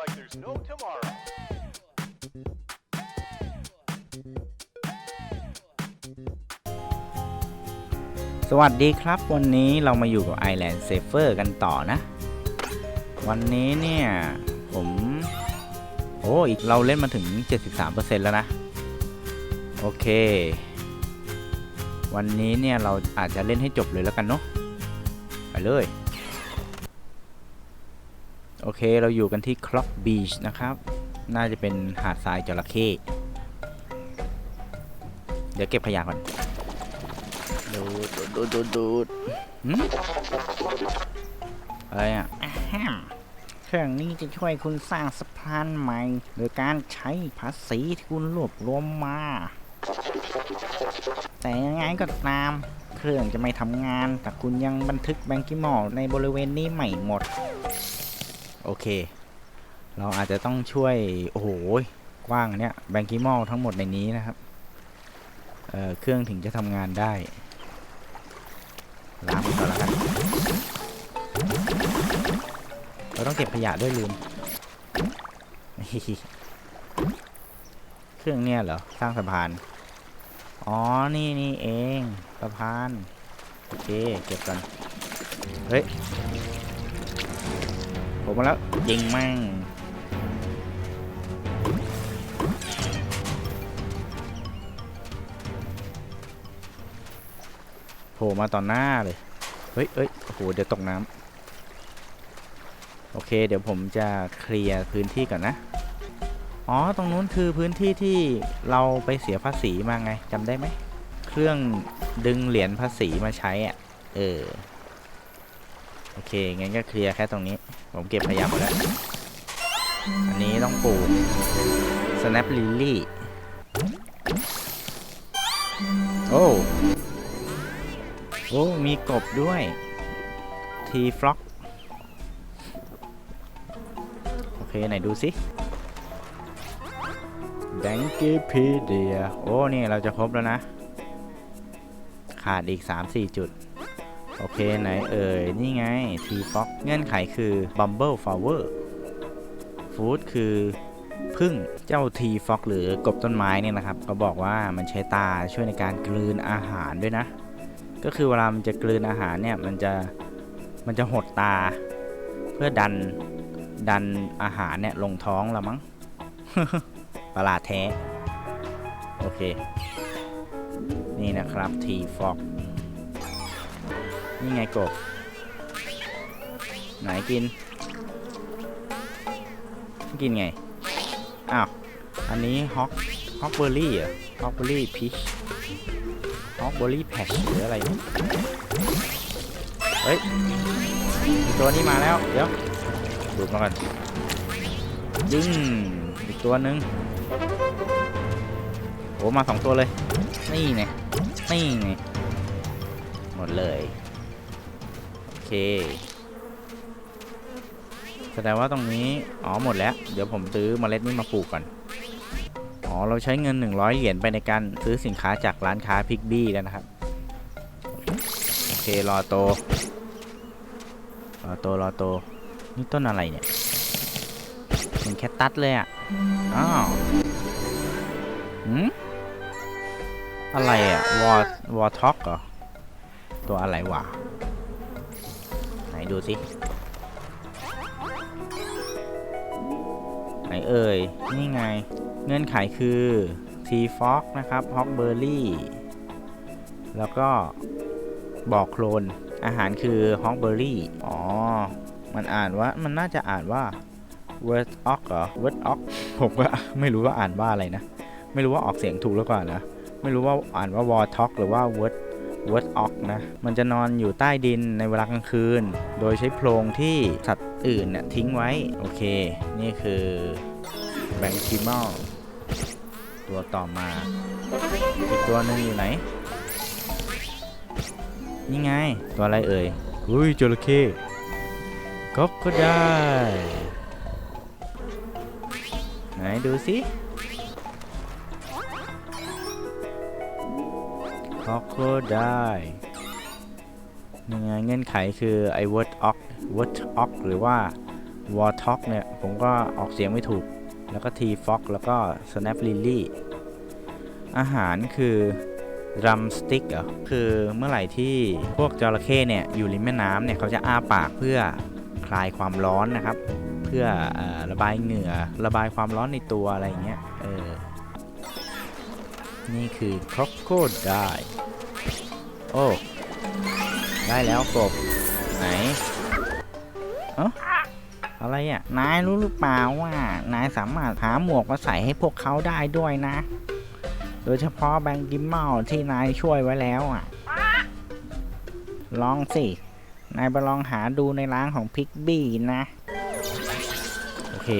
like there's no tomorrow. สวัสดีครับวันนี้เรามาอยู่กับ Island Safer กันต่อนะ วันนี้เนี่ย ผม โอ้อีกเราเล่นมาถึง 73%แล้วนะ โอเค วันนี้เนี่ย เราอาจจะเล่นให้จบเลยแล้วกันเนาะไปเลย โอเคเราอยู่กันที่ Clock Beach นะครับ น่าจะเป็นหาดทรายจระเข้เดี๋ยวเก็บขยะก่อน ดูดดูดดูดดูดหืมอะไรอะอะแฮมเครื่องนี้จะช่วยคุณสร้างสะพานใหม่ โดยการใช้ภาษีที่คุณรวบรวมมา แต่ยังไงก็ตาม เครื่องจะไม่ทำงาน แต่คุณยังบันทึกแบงกิมอลในบริเวณนี้ไม่หมด โอเค เราอาจจะต้องช่วย โอ้โห กว้างเนี่ยแบงกิมอลทั้งหมดในนี้นะครับเเครื่องถึงจะทำงานได้ล้างมันก่อนแล้วกันเราต้องเก็บขยะด้วยลืม เครื่องเนี่ยเหรอ สร้างสะพาน อ๋อ นี่นี่เอง สะพาน โอเค เก็บกัน เฮ้ย ผมมาแล้วยิงมั่งโผล่มาต่อหน้าเลย เฮ้ยเอ้ยโอ้โห เดี๋ยวตกน้ำ โอเค เดี๋ยวผมจะเคลียร์พื้นที่ก่อนนะ อ๋อ ตรงนู้นคือพื้นที่ที่เราไปเสียภาษีมาไงจำได้ไหม เครื่องดึงเหรียญภาษีมาใช้อะ เออ โอเค งั้นก็เคลียร์แค่ตรงนี้ ผมเก็บขยะหมดแล้ว อันนี้ต้องปลูก snap lily โอ้ โอ้ มีกบด้วยทีฟล็อกโอเค ไหนดูสิแบงกิพีเดียโอ้ นี่เราจะครบแล้วนะ ขาดอีก 3-4 จุด โอเคไหนเอ่ย นี่ไงทีฟล็อกเงื่อนไขคือ Bumble Flower Food คือพึ่งเจ้าทีฟ็อกหรือกบต้นไม้เนี่ยนะครับเขาบอกว่ามันใช้ตาช่วยในการกลืนอาหารด้วยนะ ก็คือเวลามันจะกลืนอาหารเนี่ยมันจะมันจะหดตา เพื่อดันดันอาหารเนี่ยลงท้องละมั้งประหลาดแท้ โอเค นี่นะครับทีฟอก นี่ไงกบ ไหนกิน กินไง อ้าว อันนี้ฮอกฮอกเบอร์รี่เหรอฮอกเบอร์รี่พีชฮอกเบอร์รี่แพชหรืออะไร เฮ้ยอีกตัวนี้มาแล้ว เดี๋ยว ดูดมาก่อนยิงอีกตัวหนึ่งโอ้มาสองตัวเลย นี่ไงนี่ไงหมดเลย เคแสดงว่าตรงนี้ อ๋อ หมดแล้ว เดี๋ยวผมซื้อเมล็ดนี้มาปลูกก่อน อ๋อ เราใช้เงิน 100 เหรียญไปในการซื้อสินค้าจากร้านค้าพิกบี้แล้วนะครับ โอเค รอโต รอโต รอโต นี่ต้นอะไรเนี่ยเหมือนแคตตัสเลยอะ อ้าวหืมอะไรอะ วอ วอท็อกเหรอ ตัวอะไรวะ ดูสิไหนเอ่ย นี่ไง เงื่อนไขคือทีฟ็อกนะครับฮอกเบอร์รี่แล้วก็บอกโคลน อาหารคือฮอกเบอร์รี่ อ๋อ มันอ่านว่า มันน่าจะอ่านว่า word ox เหรอ word ox ผมก็ไม่รู้ว่าอ่านว่าอะไรนะ ไม่รู้ว่าออกเสียงถูกหรือเปล่านะ ไม่รู้ว่าอ่านว่า word talk หรือว่า word word ox นะ มันจะนอนอยู่ใต้ดินในเวลากลางคืน โดยใช้โพรงที่สัตว์อื่นเนี่ยทิ้งไว้ โอเค นี่คือแบงคิมอลตัวต่อมา อีกตัวหนึ่งอยู่ไหน นี่ไง ตัวอะไรเอ่ย อุ้ยจระเข้ก็ก็ได้ ไหนดูสิ คอกโคได้ยังไงเงื่อนไขคือไอ้ word ox word ox หรือว่าวอ r ท็อกเนี่ย ผมก็ออกเสียงไม่ถูก แล้วก็ T Fox แล้วก็ Snap Lily อาหารคือรัมสติ๊กเหรอคือเมื่อไหร่ที่พวกจระเข้เนี่ย อยู่ริมแม่น้ำเนี่ย เขาจะอ้าปากเพื่อคลายความร้อนนะครับ เพื่อออระบายเหงื่อ ระบายความร้อนในตัวอะไรอย่างเงี้ย เออ นี่คือคร o โคได้โอ้ ได้แล้วกบ ไหนเอ้าอะไรอะ นายรู้หรือเปล่าว่า นายสามารถหาหมวกมาใส่ให้พวกเขาได้ด้วยนะ โดยเฉพาะแบงกิมเมาที่นายช่วยไว้แล้วอะ ลองสิ นายไปลองหาดูในร้านของพิกบี้นะ โอเค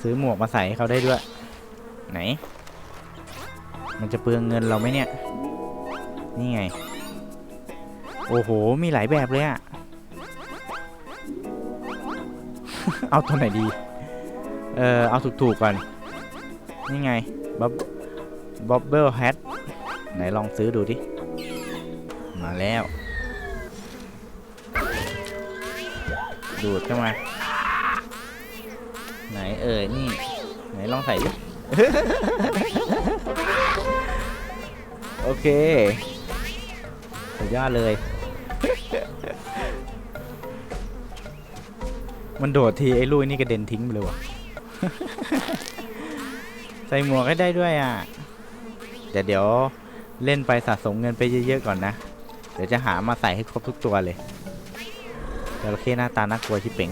ซื้อหมวกมาใส่ให้เขาได้ด้วย ไหน มันจะเปลืองเงินเราไหมเนี่ย นี่ไง โอ้โห มีหลายแบบเลยอะเอาตัวไหนดี เออเอาถูกๆก่อน นี่ไง บ๊อบบ๊อบเบิลแฮทไหนลองซื้อดูดิ มาแล้ว ดูดเข้ามา ไหนเอ่ยนี่ ไหนลองใส่ดิ โอเคสุดยอดเลย มันโดดทีไอ้ลุยนี่กระเด็นทิ้งไปเลยว่ะ ใส่หมวกให้ได้ด้วยอะ แต่เดี๋ยวเล่นไปสะสมเงินไปเยอะๆก่อนนะ เดี๋ยวจะหามาใส่ให้ครบทุกตัวเลยจระเข้หน้าตาน่ากลัวชิเป่ง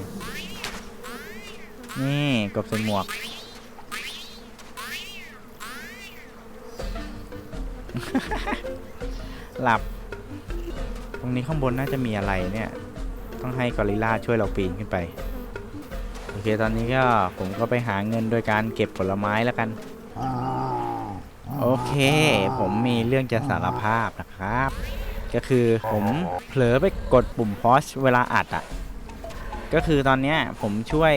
นี่กบใส่หมวก หลับ ตรงนี้ข้างบนน่าจะมีอะไรเนี่ย ต้องให้กอริลลาช่วยเราปีนขึ้นไป โอเคตอนนี้ก็ผมก็ไปหาเงินโดยการเก็บผลไม้แล้วกัน โอเค ผมมีเรื่องจะสารภาพนะครับ ก็คือผมเผลอไปกดปุ่มพอชเวลาอัดอะก็คือตอนเนี้ยผมช่วย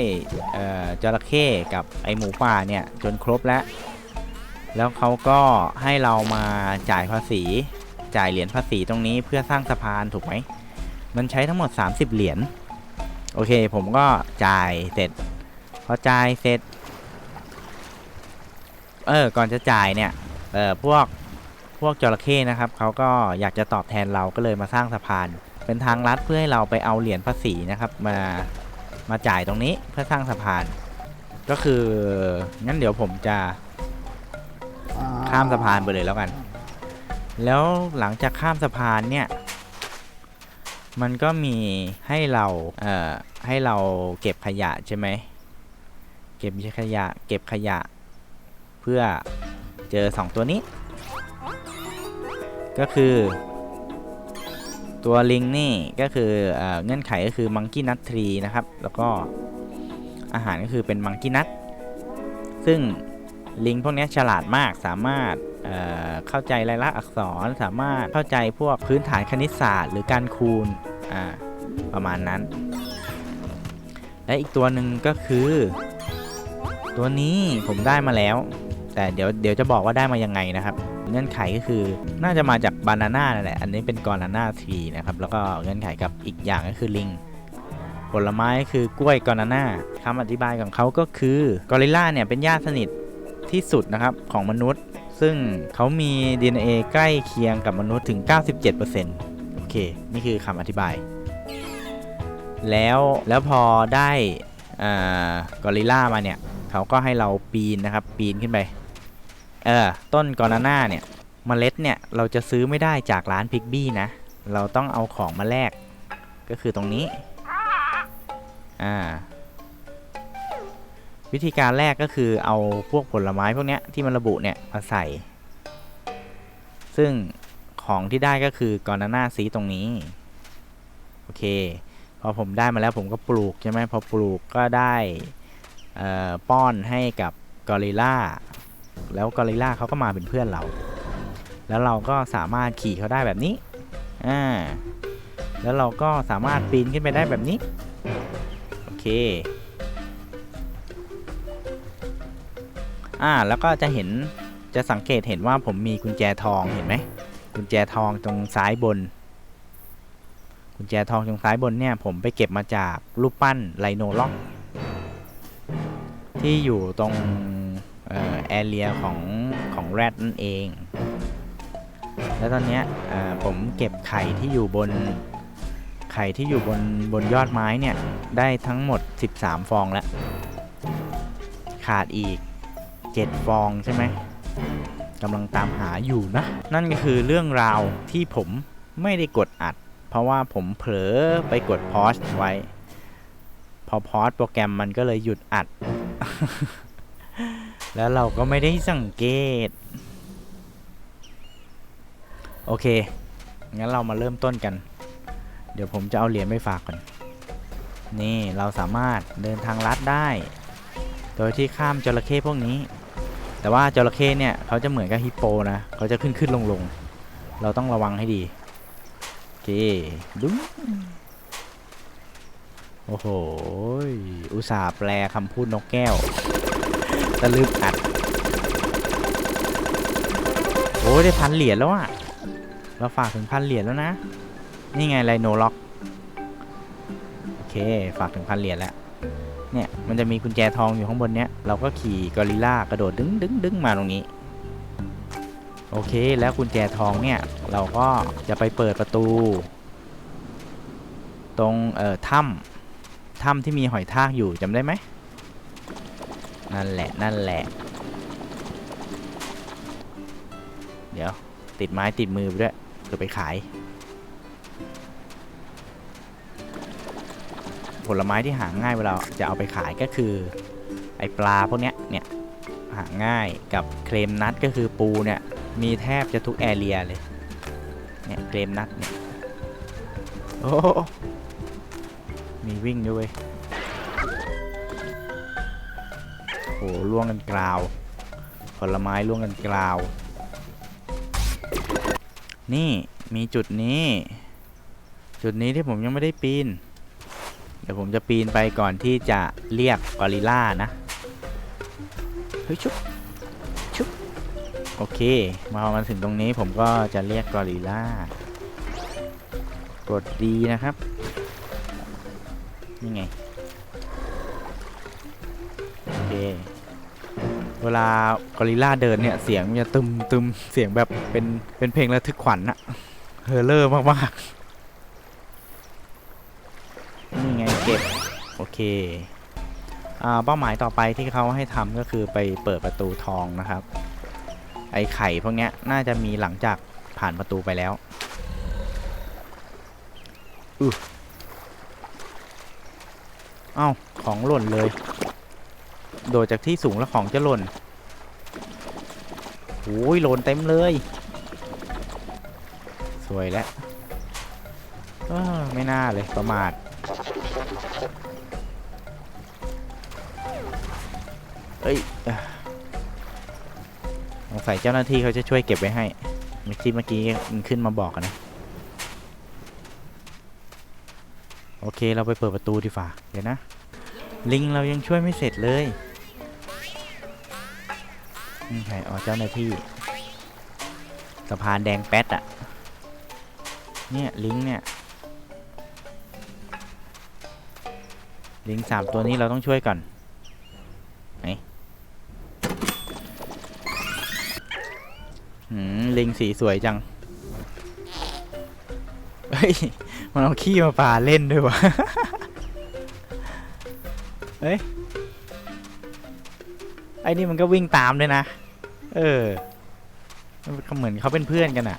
เอ่อจระเข้กับไอหมูป่าเนี่ยจนครบแล้ว แล้วเขาก็ให้เรามาจ่ายภาษี จ่ายเหรียญภาษีตรงนี้เพื่อสร้างสะพานถูกไหม มันใช้ทั้งหมด 30 เหรียญ โอเค ผมก็จ่ายเสร็จ พอจ่ายเสร็จ เออ ก่อนจะจ่ายเนี่ย เออพวก พวกจระเข้นะครับ เขาก็อยากจะตอบแทนเราก็เลยมาสร้างสะพาน เป็นทางลัดเพื่อให้เราไปเอาเหรียญภาษีนะครับ มา มาจ่ายตรงนี้เพื่อสร้างสะพาน ก็คือ งั้นเดี๋ยวผมจะข้ามสะพานไปเลยแล้วกัน แล้วหลังจากข้ามสะพานเนี่ย มันก็มีให้เราเอ่อให้เราเก็บขยะใช่ไหม เก็บขยะ เก็บขยะ เพื่อเจอสองตัวนี้ ก็คือ ตัวลิงนี่ก็คือเออเงื่อนไขก็คือมังกี้นัททรีนะครับ แล้วก็อาหารก็คือเป็นมังกี้นัทซึ่งลิงพวกนี้ฉลาดมากสามารถ เเข้าใจลายลักษณ์อักษรสามารถเข้าใจพวกพื้นฐานคณิตศาสตร์หรือการคูณประมาณนั้น และอีกตัวหนึ่งก็คือ ตัวนี้ผมได้มาแล้ว แต่เดี๋ยวเดี๋ยวจะบอกว่าได้มายังไงนะครับ เงื่อนไขก็คือน่าจะมาจากบานาน่านั่นแหละอันนี้เป็นกอนาน่าทีนะครับแล้วก็เงื่อนไขกับอีกอย่างก็คือลิงผลไม้คือกล้วยกอนาน่าคำอธิบายของเขาก็คือกอริลลาเนี่ยเป็นญาติสนิทที่สุดนะครับของมนุษย์ ซึ่งเขามี DNA ใกล้เคียงกับมนุษย์ถึง 97%โอเค นี่คือคำอธิบาย แล้วแล้วพอได้กอริลลามาเนี่ย เขาก็ให้เราปีนนะครับ ปีนขึ้นไป เออ ต้นกอนาน่าเนี่ยเมล็ดเนี่ย เราจะซื้อไม่ได้จากร้านพิกบี้นะ เราต้องเอาของมาแลก ก็คือตรงนี้ อ่า วิธีการแรกก็คือเอาพวกผลไม้พวกนี้ที่มันระบุเนี่ยมาใส่ ซึ่งของที่ได้ก็คือกอนาน่าซีตรงนี้ โอเค พอผมได้มาแล้วผมก็ปลูกใช่ไหมพอปลูกก็ได้ป้อนให้กับกอริลลาแล้วกอริลลาเขาก็มาเป็นเพื่อนเรา แล้วเราก็สามารถขี่เขาได้แบบนี้อ่าแล้วเราก็สามารถปีนขึ้นไปได้แบบนี้ โอเค อ่า แล้วก็จะเห็นจะสังเกตเห็นว่าผมมีกุญแจทองเห็นไหมกุญแจทองตรงซ้ายบน กุญแจทองตรงซ้ายบนเนี่ยผมไปเก็บมาจากรูปปั้นไลโนล็อกที่อยู่ตรงออแอเรียของของแรดนั่นเอง แล้วตอนเนี้ยอ่อผมเก็บไข่ที่อยู่บนไข่ที่อยู่บนบนยอดไม้เนี่ย ได้ทั้งหมด 13 ฟองแล้ว ขาดอีก 7 ฟองใช่ไหมกำลังตามหาอยู่นะ นั่นก็คือเรื่องราวที่ผมไม่ได้กดอัด เพราะว่าผมเผลอไปกดพอสไว้ พอพอสโปรแกรมมันก็เลยหยุดอัด แล้วเราก็ไม่ได้สังเกต โอเค งั้นเรามาเริ่มต้นกัน เดี๋ยวผมจะเอาเหรียญไปฝากก่อน นี่เราสามารถเดินทางลัดได้ โดยที่ข้ามจระเข้พวกนี้ แต่ว่าจระเข้เนี่ยเขาจะเหมือนกับฮิปโปนะเขาจะขึ้นขึ้นลงลงเราต้องระวังให้ดีโอเคดุ้งโอ้โหอุตส่าห์แปลคำพูดนกแก้วตะลึกอัดโอ้ยได้พันเหรียญแล้วอะเราฝากถึงพันเหรียญแล้วนะ นี่ไงไลโนล็อก โอเค ฝากถึงพันเหรียญแล้ว เนี่ยมันจะมีกุญแจทองอยู่ข้างบนเนี้ยเราก็ขี่กอริลลากระโดดดึงดึงดึงมาตรงนี้ โอเคแล้วกุญแจทองเนี่ยเราก็จะไปเปิดประตู ตรงเอ่อถ้ำถ้ำที่มีหอยทากอยู่จำได้ไหมนั่นแหละนั่นแหละ เดี๋ยวติดไม้ติดมือไปด้วยเพื่อไปขาย ผลไม้ที่หาง่ายเวลาจะเอาไปขายก็คือ ไอปลาพวกเนี้ยเนี่ยหาง่ายกับเคลมนัทก็คือปูเนี่ยมีแทบจะทุกแอเรียเลยเนี่ยเคลมนัทเนี่ยโอ้มีวิ่งด้วยเวยโอ้ล่วงกันกราว ผลไม้ล่วงกันกราว นี่มีจุดนี้ จุดนี้ที่ผมยังไม่ได้ปีน เดี๋ยวผมจะปีนไปก่อนที่จะเรียกกอริล่านะ เฮ้ยชุบชุบโอเค มาพอมาถึงตรงนี้ผมก็จะเรียกกอริล่ากดดีนะครับ นี่ไง โอเค เวลากอริล่าเดินเนี่ย เสียงมันจะตึมตึมเสียงแบบเป็นเป็นเพลงระทึกขวัญอะเฮอร์เลอร์มากๆ นี่ไงเก็บ โอเคอ่าเป้าหมายต่อไปที่เขาให้ทำก็คือไปเปิดประตูทองนะครับ ไอไข่พวกเนี้ยน่าจะมีหลังจากผ่านประตูไปแล้วอือเอ้าของหล่นเลย โดดจากที่สูงแล้วของจะหล่นโอ้ยหล่นเต็มเลย สวยแล้วเออไม่น่าเลยประมาท เอ้ยอะสงสัยเจ้าหน้าที่เขาจะช่วยเก็บไว้ให้เมื่อกี้เมื่อกี้มันขึ้นมาบอกนะโอเคเราไปเปิดประตูดีฝ่าเดี๋ยวนะ ลิงเรายังช่วยไม่เสร็จเลยนี่ใครอ๋อเจ้าหน้าที่สะพานแดงแป๊ดอะเนี่ยลิงเนี่ยลิงสามตัวนี้เราต้องช่วยก่อน ลิงสีสวยจัง เฮ้ย มันเอาขี้มาปาเล่นด้วยวะ เฮ้ย ไอ้นี่มันก็วิ่งตามด้วยนะ เออ มันเหมือนเขาเป็นเพื่อนกันอะ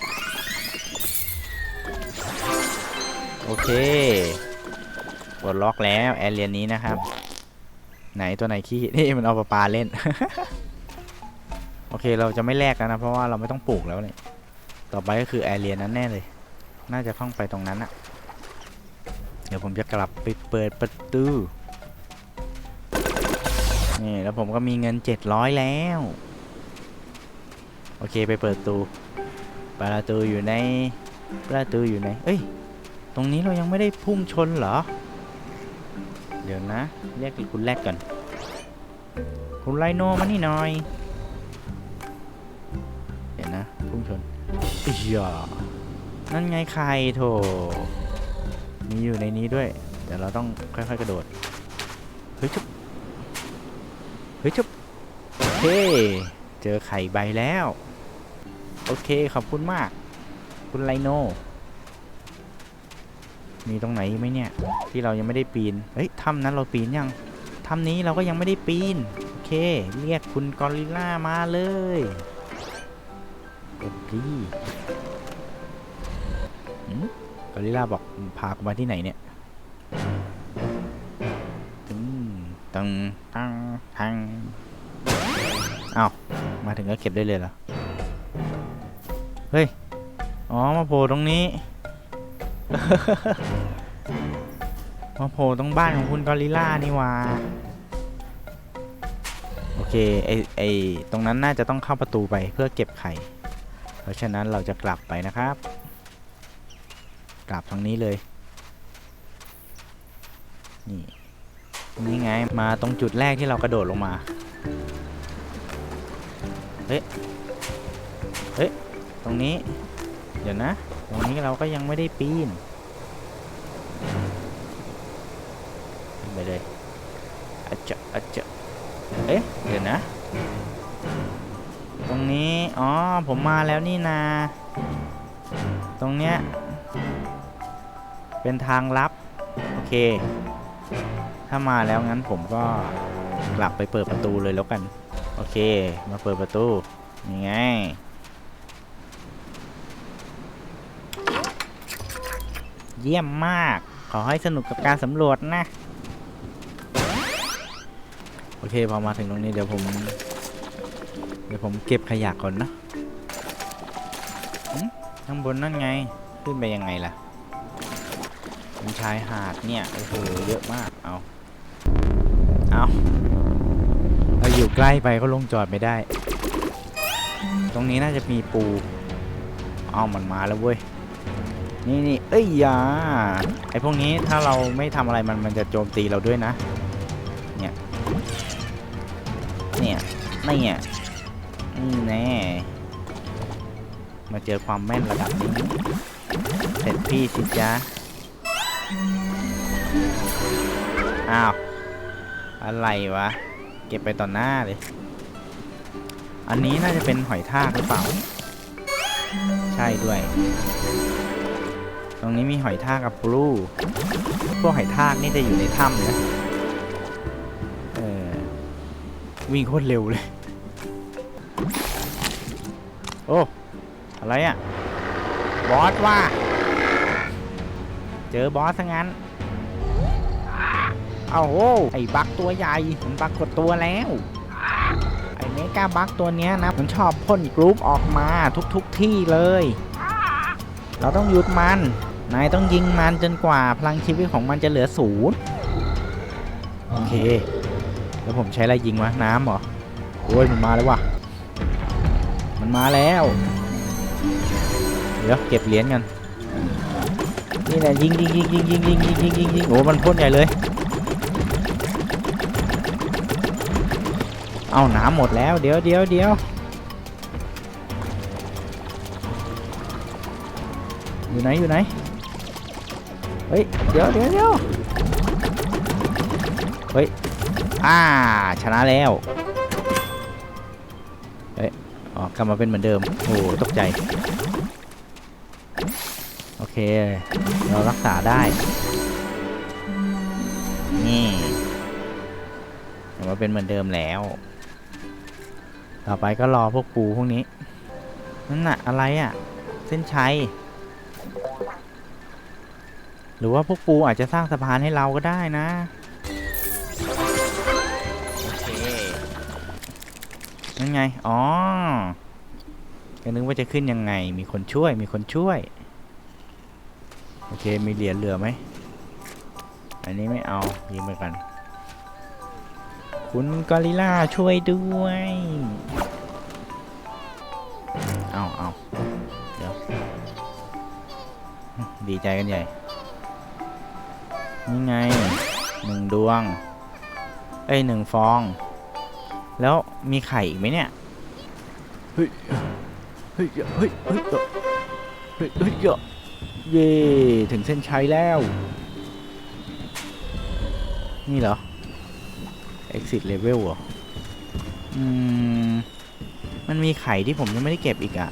โอเคปลดล็อกแล้ว แอเรียนนี้นะครับ ไหนตัวไหนขี้ นี่มันเอาปลาปลาเล่น เคเราจะไม่แลกแล้วนะ เพราะว่าเราไม่ต้องปลูกแล้วเนี่ยต่อไปก็คือแอเรียนนั้นแน่เลย น่าจะต้องไปตรงนั้นอะเดี๋ยวผมจะกลับไปเปิดประตูนี่แล้วผมก็มีเงิน 700 แล้ว โอเคไปเปิดตูประตูอยู่ในประตูอยู่ในเอ้ย ตรงนี้เรายังไม่ได้พุ่งชนเหรอ เดี๋ยวนะเรียกคุณแรกก่อน คุณไลโนมานี่หน่อย พุ่งชนอีหยานั่นไงใครโถมีอยู่ในนี้ด้วยเดี๋ยวเราต้องค่อยๆกระโดด เฮ้ยชุบเฮ้ยชุบโอเคเจอไข่ใบแล้ว โอเคขอบคุณมาก คุณไลโน มีตรงไหนไหมเนี่ย ที่เรายังไม่ได้ปีน เฮ้ยถ้ำนั้นเราปีนยังถ้ำนี้เราก็ยังไม่ได้ปีน โอเค เรียกคุณกอริลล่ามาเลยกดดี กอริลล่าบอกพากูมาที่ไหนเนี่ยตึงตังตังทังเอ้ามาถึงก็เก็บได้เลยเหรอ เฮ้ย อ๋อ มาโผล่ตรงนี้ มาโผล่ตรงบ้านของคุณกอริลล่านี่ว่าโอเค ไอไอตรงนั้นน่าจะต้องเข้าประตูไปเพื่อเก็บไข่ เพราะฉะนั้นเราจะกลับไปนะครับ กลับทางนี้เลย นี่นี่ไง มาตรงจุดแรกที่เรากระโดดลงมา เฮ้ย เฮ้ย ตรงนี้ เดี๋ยวนะ ตรงนี้เราก็ยังไม่ได้ปีนไปเลยอะจะอะจะเอ๊ะ เดี๋ยวนะ ตรงนี้ อ๋อ ผมมาแล้วนี่นา ตรงเนี้ย เป็นทางลับ โอเค ถ้ามาแล้วงั้นผมก็กลับไปเปิดประตูเลยแล้วกัน โอเค มาเปิดประตูนี่ไง เยี่ยมมาก ขอให้สนุกกับการสำรวจนะ โอเค พอมาถึงตรงนี้เดี๋ยวผม เดี๋ยวผมเก็บขยะก่อนนะข้างบนนั่นไง ขึ้นไปยังไงล่ะ เป็นชายหาดเนี่ยโอ้โหเยอะมากเอาเอาเราอยู่ใกล้ไปก็ลงจอดไม่ได้ ตรงนี้น่าจะมีปูเอามันมาแล้วเว้ยนี่นี่เอ้ยยาไอพวกนี้ถ้าเราไม่ทำอะไรมันมันจะโจมตีเราด้วยนะ เนี่ย เนี่ยนี่อะนี่แน่มาเจอความแม่นระดับนี้เสร็จพี่สิจ๊ะ อ้าว อะไรวะ เก็บไปต่อหน้าเลย อันนี้น่าจะเป็นหอยทากหรือเปล่า ใช่ด้วย ตรงนี้มีหอยทากกับบลูพวกหอยทากนี่จะอยู่ในถ้ำนะเออวิ่งโคตรเร็วเลย โอ้ อะไรอะ่ะ บอสว่า เจอบอสซะงั้น เอาโอ้ไอ้บักตัวใหญ่มันบักกดตัวแล้ว ไอ้เมกาบักตัวเนี้ยนะ มันชอบพ่นกรุ๊ปออกมาทุกๆทที่เลย เราต้องหยุดมัน นายต้องยิงมันจนกว่าพลังชีวิตของมันจะเหลือศูนย์โอเค แล้วผมใช้อะไรยิงวะ น้ำเหรอ โอ้ยมันมาแล้ววะมันมาแล้ว เดี๋ยวเก็บเหรียญกันนี่แหละยิงยิงยิงยิงยิงยิงยิงยิงยิงยิงโอ้มันพ่นใหญ่เลย เอาน้ำหมดแล้วเดี๋ยวเดี๋ยวเดี๋ยวอยู่ไหนอยู่ไหน เฮ้ย เดี๋ยวเดี๋ยวเดี๋ยวเฮ้ย อ่า ชนะแล้ว เฮ้ย อ๋อ กลับมาเป็นเหมือนเดิม โอ้ตกใจ โอเค เรารักษาได้ นี่กลับมาเป็นเหมือนเดิมแล้ว ต่อไปก็รอพวกปูพวกนี้ นั่นน่ะอะไรอะ เส้นชัย หรือว่าพวกปูอาจจะสร้างสะพานให้เราก็ได้นะ โอเค นั่นไง อ๋อก็นึกว่าจะขึ้นยังไง มีคนช่วย มีคนช่วย โอเค มีเหรียญเหลือไหม อันนี้ไม่เอายิงไปกัน คุณกอริล่าช่วยด้วย เอาเอาเดี๋ยว ดีใจกันใหญ่ นี่ไงหนึ่งดวง เอ้ยหนึ่งฟอง แล้วมีไข่อีกไหมเนี่ย เฮ้ย เฮ้ย เฮ้ย เฮ้ย เฮ้ย เฮ้ยเฮ้ยเย่ถึงเส้นชัยแล้ว นี่เหรอ exit level เหรอ อืม มันมีไข่ที่ผมยังไม่ได้เก็บอีกอะ่ะ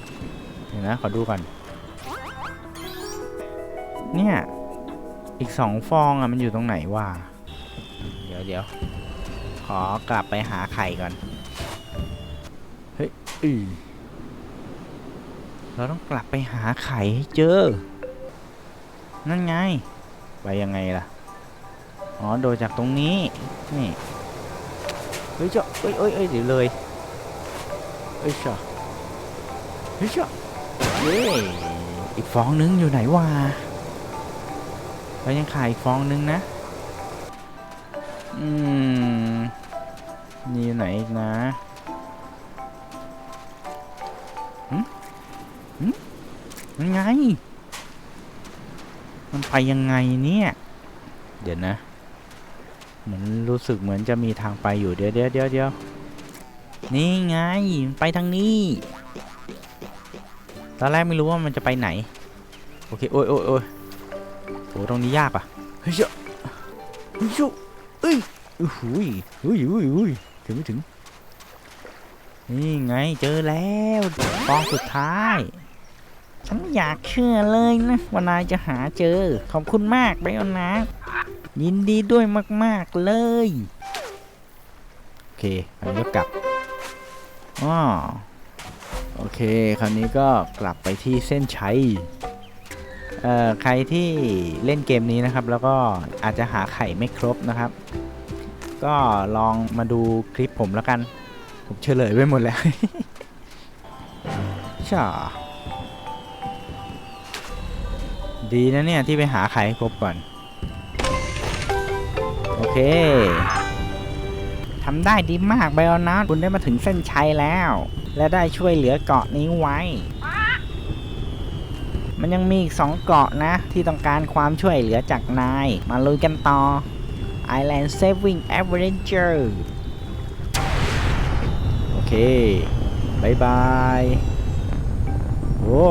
เดี๋ยวนะ ขอดูก่อน เนี่ย อีกสองฟองอะ่ะ มันอยู่ตรงไหนวะ เดี๋ยวเดี๋ยว ขอกลับไปหาไข่ก่อน เฮ้ยอือเราต้องกลับไปหาไข่ให้เจอ นั่นไง ไปยังไงล่ะ อ๋อ โดยจากตรงนี้ นี่ ฮ้ยเจ้าเอ้ยเอ้ยเอ้ยเดี๋ยวเลยเฮ้ยเจ้าเฮ้ยเจ้าเย้อีกฟองนึงอยู่ไหนวะเรายังขายอีกฟองนึงนะ อืมนี่อยู่ไหนอีกนะหืมหืมมันไง มันไปยังไงเนี่ย เดี๋ยวนะ เหมือนรู้สึกเหมือนจะมีทางไปอยู่เดี๋ยวเดี๋ยวเดี๋ยวเดี๋ยวนี่ไงไปทางนี้ตอนแรกไม่รู้ว่ามันจะไปไหน โอเค โอ้ยโอ้ยโอ้ยโอ้ตรงนี้ยากอะเฮ้ยเจ้าเฮ้ยเจ้าเอ้ยอุ้ยอุ้ยอุ้ยอุ้ยถึงไม่ถึง นี่ไงเจอแล้วฟองสุดท้าย ฉันไม่อยากเชื่อเลยนะว่านายจะหาเจอ ขอบคุณมากไบออนนะ ยินดีด้วยมาก ๆ เลย โอเคคราวนี้ก็กลับอ๋อโอเค คราวนี้ก็กลับไปที่เส้นชัยเอ่อใครที่เล่นเกมนี้นะครับ แล้วก็อาจจะหาไข่ไม่ครบนะครับ ก็ลองมาดูคลิปผมแล้วกัน ผมเฉลยไว้หมดแล้วช่าดีนะเนี่ย ที่ไปหาไข่ครบก่อน โอเคทำได้ดีมากไบออนัสคุณได้มาถึงเส้นชัยแล้ว และได้ช่วยเหลือเกาะนี้ไว้ มันยังมีอีกสองเกาะนะ ที่ต้องการความช่วยเหลือจากนาย มาลุยกันต่อ Island Saving Adventure โอเคบายบายโอ้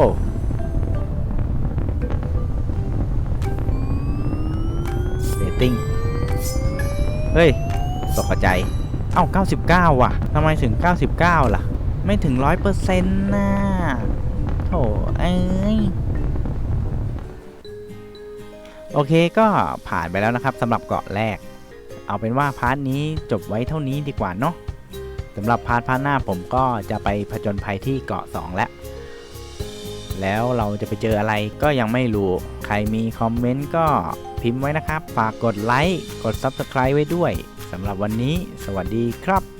เรตติ้ง ฮ้ย ตกใจ เอ้า 99 ว่ะทำไมถึง 99 ล่ะ ไม่ถึง 100%น่ะโถเอ้ยโอเคก็ผ่านไปแล้วนะครับสำหรับเกาะแรก เอาเป็นว่าพาร์ทนี้จบไว้เท่านี้ดีกว่าเนาะสำหรับพาร์ทพาร์ทหน้าผมก็จะไปผจญภัยที่เกาะ 2 แล้ว แล้วเราจะไปเจออะไรก็ยังไม่รู้ ใครมีคอมเมนต์ก็ พิมพ์ไว้นะครับ ฝากกดไลค์ กด Subscribe ไว้ด้วยสำหรับวันนี้ สวัสดีครับ